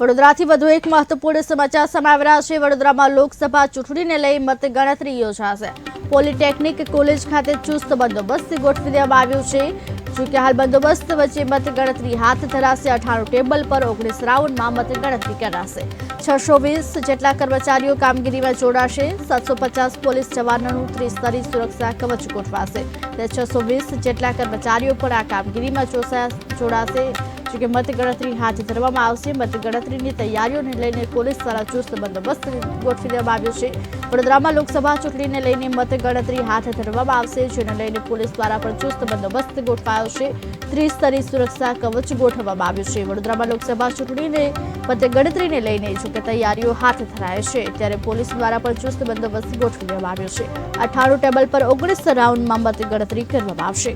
વડોદરાથી વધુ એક મહત્વપૂર્ણ સમાચાર સામે રહ્યા છે. વડોદરામાં લોકસભા ચૂંટણીને લઈ મતગણતરી યોજાશે. પોલિટેકનિક કોલેજ ખાતે ચુસ્ત બંદોબસ્ત ગોઠવી દેવામાં આવ્યો છે. જોકે હાલ બંદોબસ્ત વચ્ચે મતગણતરી હાથ ધરાશે. અઠાણું ટેબલ પર ઓગણીસ રાઉન્ડમાં મતગણતરી કરાશે. છસો વીસ જેટલા કર્મચારીઓ કામગીરીમાં જોડાશે. સાતસો પચાસ પોલીસ જવાનોનું ત્રિસ્તરી સુરક્ષા કવચ ગોઠવાશે. તે છસો વીસ જેટલા કર્મચારીઓ પણ આ કામગીરીમાં જોસા- જોડાશે જોકે મતગણતરી હાથ ધરવામાં આવશે. મતગણતરીની તૈયારીઓને લઈને પોલીસ દ્વારા ચુસ્ત બંદોબસ્ત ગોઠવી દેવામાં આવ્યો છે. વડોદરામાં લોકસભા ચૂંટણીને લઈને મતગણતરી હાથ ધરવામાં આવશે, જેને લઈને પોલીસ દ્વારા પણ ચુસ્ત બંદોબસ્ત ગોઠવાયો છે. ત્રિસ્તરી સુરક્ષા કવચ ગોઠવવામાં આવ્યું છે. વડોદરામાં લોકસભા ચૂંટણીને મતગણતરીને લઈને જોકે તૈયારીઓ હાથ ધરાય છે, ત્યારે પોલીસ દ્વારા પણ ચુસ્ત બંદોબસ્ત ગોઠવી દેવામાં આવ્યો છે. અઠાણું ટેબલ પર ઓગણીસ રાઉન્ડમાં મતગણતરી કરવામાં આવશે.